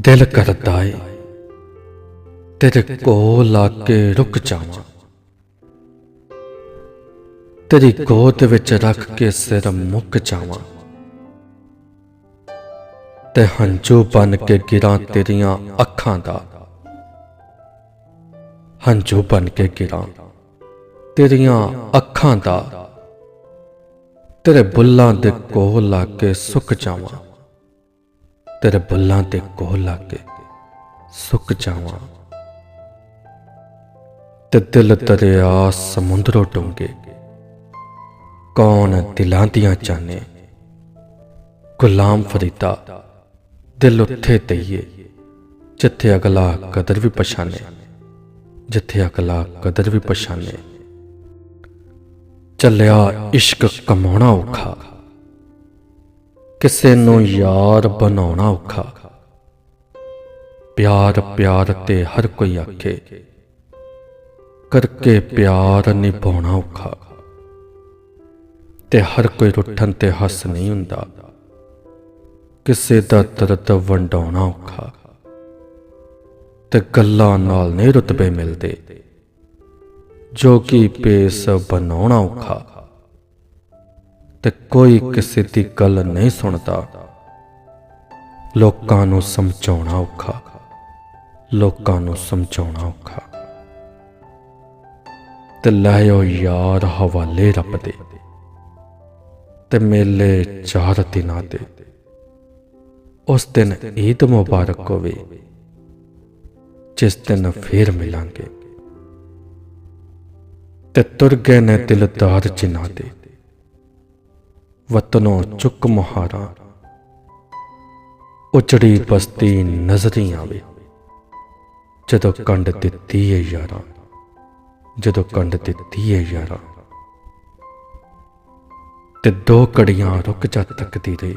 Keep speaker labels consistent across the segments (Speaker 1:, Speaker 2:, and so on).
Speaker 1: ਦਿਲ ਕਰਦਾ ਏ। ਤੇਰੇ ਕੋਲ ਆ ਕੇ ਰੁਕ ਜਾਵਾਂ। ਤੇਰੀ ਗੋਦ ਵਿੱਚ ਰੱਖ ਕੇ ਸਿਰ ਮੁੱਕ ਜਾਵਾਂ। ਤੇ ਹੰਝੂ ਬਨ ਕੇ ਗਿਰਾਂ ਤੇਰੀਆਂ ਅੱਖਾਂ ਦਾ। ਹੰਝੂ ਬਨ ਕੇ ਗਿਰਾਂ ਤੇਰੀਆਂ ਅੱਖਾਂ ਦਾ। ਤੇਰੇ ਬੁੱਲਾਂ ਦੇ ਕੋਲ ਲਾ ਕੇ ਸੁੱਕ ਜਾਵਾਂ। ਤੇਰੇ ਬੁੱਲਾਂ ਤੇ ਕੋਲ ਲਾ ਕੇ ਸੁੱਕ ਜਾਵਾਂ। ਤੇ ਦਿਲ ਦਰਿਆ ਸਮੁੰਦਰੋਂ ਡੂੰਗੇ ਕੌਣ ਦਿਲਾਂ ਦੀਆਂ ਜਾਣੇ ਗੁਲਾਮ ਫਰੀਦਾ, ਦਿਲ ਉੱਥੇ ਤਈਏ ਜਿੱਥੇ ਅਗਲਾ ਕਦਰ ਵੀ ਪਛਾਣੇ ਜਿੱਥੇ ਅਗਲਾ ਕਦਰ ਵੀ ਪਛਾਣੇ ਚੱਲਿਆ ਇਸ਼ਕ ਕਮਾਉਣਾ ਔਖਾ। ਕਿਸੇ ਨੂੰ ਯਾਰ ਬਣਾਉਣਾ ਔਖਾ। ਪਿਆਰ ਪਿਆਰ ਤੇ ਹਰ ਕੋਈ ਆਖੇ, ਕਰਕੇ ਪਿਆਰ ਨਿਭਾਉਣਾ ਔਖਾ। ਤੇ ਹਰ ਕੋਈ ਰੁੱਠਣ ਤੇ ਹੱਸ ਨਹੀਂ ਹੁੰਦਾ। ਕਿਸੇ ਦਾ ਦਰਦ ਵੰਡਾਉਣਾ ਔਖਾ। ਤੇ ਗੱਲਾਂ ਨਾਲ ਨਹੀਂ ਰੁਤਬੇ ਮਿਲਦੇ। ਜੋ ਕਿ ਪੇਸ ਬਣਾਉਣਾ ਔਖਾ। ਤੇ ਕੋਈ ਕਿਸੇ ਦੀ ਗੱਲ ਨਹੀਂ ਸੁਣਦਾ। ਲੋਕਾਂ ਨੂੰ ਸਮਝਾਉਣਾ ਔਖਾ। ਲੋਕਾਂ ਨੂੰ ਸਮਝਾਉਣਾ ਔਖਾ। ਤੇ ਲਾਇਓ ਯਾਰ ਹਵਾਲੇ ਰੱਬ ਦੇ। ਤੇ ਮੇਲੇ ਚਾਰ ਦਿਨਾਂ ਦੇ। ਉਸ ਦਿਨ ਈਦ ਮੁਬਾਰਕ ਹੋਵੇ। ਜਿਸ ਦਿਨ ਫੇਰ ਮਿਲਾਂਗੇ। ਤੇ ਤੁਰ ਗਏ ਨੇ ਦਿਲਦਾਰ ਜਿਨ੍ਹਾਂ ਦੇ। ਵਤਨੋਂ ਚੁੱਕ ਮੁਹਾਰਾ। ਉਚੜੀ ਬਸਤੀ ਨਜ਼ਰੀ ਆਵੇ। ਜਦੋਂ ਕੰਡ ਦਿੱਤੀ ਏ ਯਾਰਾਂ, ਜਦੋਂ ਕੰਡ ਦਿੱਤੀ ਏ ਯਾਰਾਂ। ਤੇ ਦੋ ਕੜੀਆਂ ਰੁਕ ਜਾ ਤੱਕਦੀ ਰਹੀ।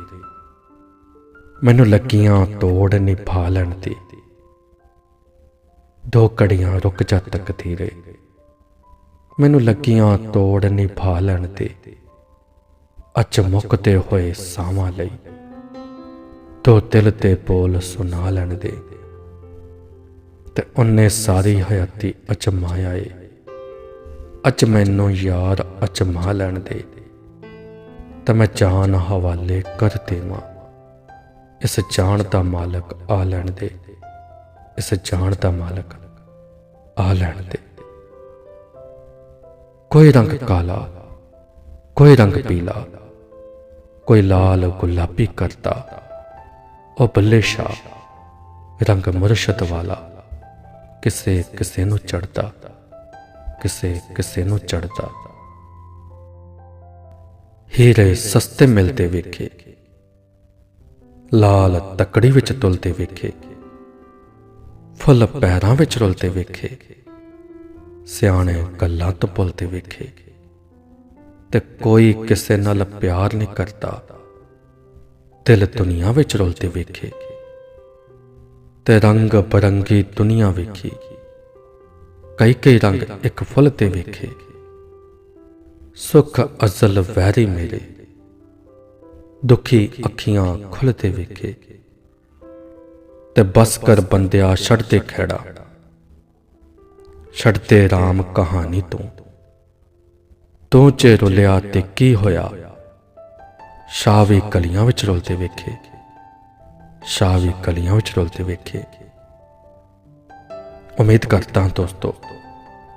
Speaker 1: ਮੈਨੂੰ ਲੱਗੀਆਂ ਤੋੜ ਨਿਭਾ ਲੈਣ ਦੀ। ਦੋ ਕੜੀਆਂ ਰੁਕ ਜਾ ਤੱਕਦੀ ਰਹੀ। ਮੈਨੂੰ ਲੱਗੀਆਂ ਤੋੜ ਨਿਭਾ ਲੈਣ ਤੇ ਅੱਜ ਮੁੱਕਦੇ ਹੋਏ ਸਾਵਾਂ ਲਈ। ਤੋ ਦਿਲ ਤੇ ਬੋਲ ਸੁਣਾ ਲੈਣ ਦੇ ਤੇ ਉਹਨੇ ਸਾਰੀ ਹਯਾਤੀ ਅਚਮਾਇਆ ਏ ਅਚ ਮੈਨੂੰ ਯਾਰ ਅਚਮਾ ਲੈਣ ਦੇ ਤਾਂ ਮੈਂ ਜਾਨ ਹਵਾਲੇ ਕਰ ਦੇਵਾਂ। ਇਸ ਜਾਨ ਦਾ ਮਾਲਕ ਆ ਲੈਣ ਦੇ ਇਸ ਜਾਨ ਦਾ ਮਾਲਕ ਆ ਲੈਣ ਦੇ ਕੋਈ ਰੰਗ ਕਾਲਾ, ਕੋਈ ਰੰਗ ਪੀਲਾ। ਕੋਈ ਲਾਲ ਗੁਲਾਬੀ ਕਰਦਾ ਉਹ ਬੱਲੇ ਸ਼ਾਹ, ਰੰਗ ਮੁਰਸ਼ਦ ਵਾਲਾ। ਕਿਸੇ ਕਿਸੇ ਨੂੰ ਚੜਦਾ ਕਿਸੇ ਕਿਸੇ ਨੂੰ ਚੜਦਾ ਹੀਰੇ ਸਸਤੇ ਮਿਲਦੇ ਵੇਖੇ। ਲਾਲ ਤਕੜੀ ਵਿੱਚ ਤੁਲਦੇ ਵੇਖੇ। ਫੁੱਲ ਪੈਰਾਂ ਵਿੱਚ ਰੁਲਦੇ ਵੇਖੇ। ਸਿਆਣੇ ਗੱਲਾਂ ਤੋਂ ਭੁੱਲਦੇ ਵੇਖੇ। ਤੇ ਕੋਈ ਕਿਸੇ ਨਾਲ ਪਿਆਰ ਨਹੀਂ ਕਰਦਾ। ਦਿਲ ਦੁਨੀਆ ਵਿੱਚ ਰੁਲਦੇ ਵੇਖੇ। ਤੇ ਰੰਗ ਬਰੰਗੀ ਦੁਨੀਆ ਵੇਖੀ। ਕਈ ਕਈ ਰੰਗ ਇੱਕ ਫੁੱਲ ਤੇ ਵੇਖੇ। ਸੁਖ ਅਜ਼ਲ ਵੈਰੀ ਮੇਰੇ। ਦੁਖੀ ਅੱਖੀਆਂ ਖੁੱਲਦੇ ਵੇਖੇ। ਤੇ ਬਸ ਕਰ ਬੰਦਿਆ ਛੱਡਦੇ ਖੇੜਾ। ਛੱਡਦੇ RAM ਕਹਾਣੀ ਤੋਂ। ਤੂੰ ਚ ਰੁਲਿਆ ਤੇ ਕੀ ਹੋਇਆ? ਸ਼ਾਵੀ ਕਲੀਆਂ ਵਿੱਚ ਰੁਲਦੇ ਵੇਖੇ। ਸ਼ਾਵੀ ਕਲੀਆਂ ਵਿੱਚ ਰੁਲਦੇ ਵੇਖੇ। ਉਮੀਦ ਕਰਦਾ ਹਾਂ ਦੋਸਤੋ,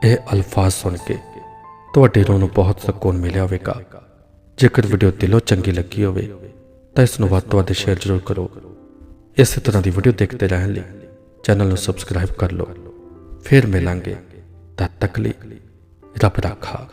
Speaker 1: ਇਹ ਅਲਫਾਜ਼ ਸੁਣ ਕੇ ਤੁਹਾਡੇ ਰੋਹ ਨੂੰ ਬਹੁਤ ਸਕੂਨ ਮਿਲਿਆ ਹੋਵੇਗਾ। ਜੇਕਰ ਵੀਡੀਓ ਦਿਲੋਂ ਚੰਗੀ ਲੱਗੀ ਹੋਵੇ, ਤਾਂ ਇਸ ਨੂੰ ਵੱਧ ਤੋਂ ਵੱਧ ਸ਼ੇਅਰ ਜ਼ਰੂਰ ਕਰੋ। ਇਸੇ ਤਰ੍ਹਾਂ ਦੀ ਵੀਡੀਓ ਦੇਖਦੇ ਰਹਿਣ ਲਈ ਚੈਨਲ ਨੂੰ ਸਬਸਕ੍ਰਾਈਬ ਕਰ ਲਓ। ਫਿਰ ਮਿਲਾਂਗੇ। ਤਦ ਤੱਕ ਲਈ ਰੱਬ ਰਾਖਾ।